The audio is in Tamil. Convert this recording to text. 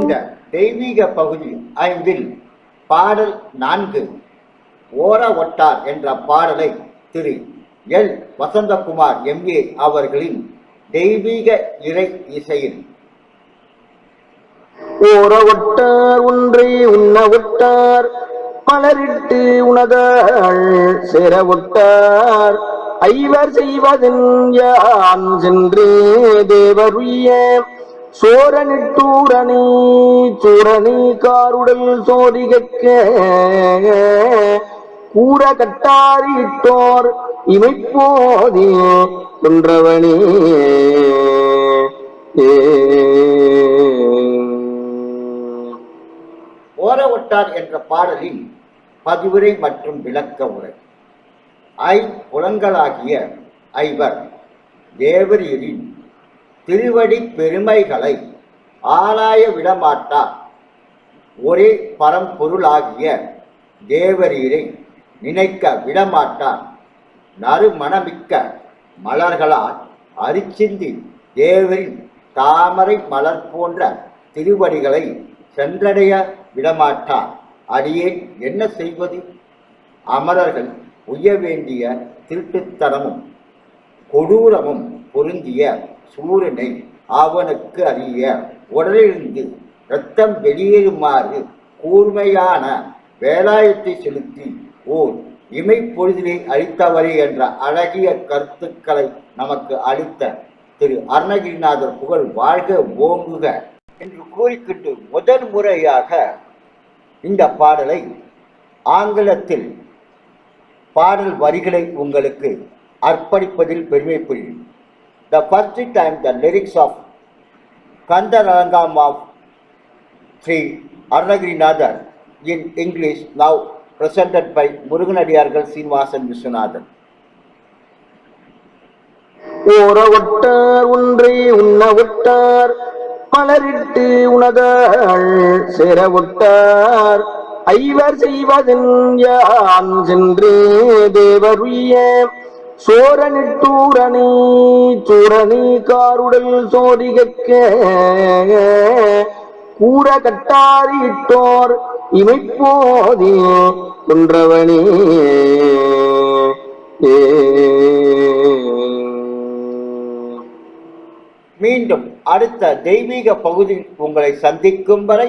இந்த தெய்வீக பகுதி ஐந்தில் பாடல் நான்கு ஓர ஒட்டார் என்ற பாடலை திரு. எல். வசந்தகுமார் எம்ஏ அவர்களின் தெய்வீக இறை இசையில். ஓர ஒட்டார் ஒன்றை உண்ண ஒட்டார் மலரிட்டு உணதாள் சேர ஒட்டார். ஐவர் செய்வதன் யான் சென்று தேவருய சோரனிட்டூரணி சூரணி காருடல் சோதிகக்க. கூற கட்டாரிட்டோர் இமைப்போதி என்றவனே ஓரவட்டார் என்ற பாடலின் பதிவுரை மற்றும் விளக்க உரை. ஐ. புலங்களாகிய ஐவர் தேவரீரின் திருவடி பெருமைகளை ஆராய விடமாட்டார் ஒரே பரம்பொருளாகிய தேவரீரை நினைக்க விடமாட்டார் நறுமணமிக்க மலர்களால் அரிச்சிந்தி தேவரின் தாமரை மலர் போன்ற திருவடிகளை சென்றடைய விடமாட்டார் அடியேன் என்ன செய்வது? அமரர்கள் உய்ய வேண்டிய திருட்டுத்தனமும் கொடூரமும் பொருந்திய சூரனை அவனுக்கு அறிய உடலிருந்து இரத்தம் வெளியேறுமாறு கூர்மையான வேலாயத்தை செலுத்தி ஓர் இமைப்பொழுதினை அளித்தவரே என்ற அழகிய கருத்துக்களை நமக்கு அளித்த திரு அருணகிரிநாதர் புகழ் வாழ்க ஓங்குக என்று கூறிக்கிட்டு முதல் முறையாக இந்த பாடலை ஆங்கிலத்தில் பாடல் வரிகளை உங்களுக்கு அர்ப்பணிப்பதில் பெருமைப்படுகிறேன். The first time the lyrics of Kandarangam of Sri Arnagirinathan in English now presented by Muruganadiyargal Srinivasan Vishwanathan. ஓரவட்டார் ஒன்றை உண்ணவிட்டார் மலரிட்டு உணதாள் சேரவிட்டார் ஐவர் செய்வதென் யான் சென்று தேவருய சோரனிட்டூரணி சூரணி காருடல் சோதிகக்க கூற கட்டாரிட்டோர் இமைப்போதி குன்றவனே. மீண்டும் அடுத்த தெய்வீக பகுதி உங்களை சந்திக்கும் வரை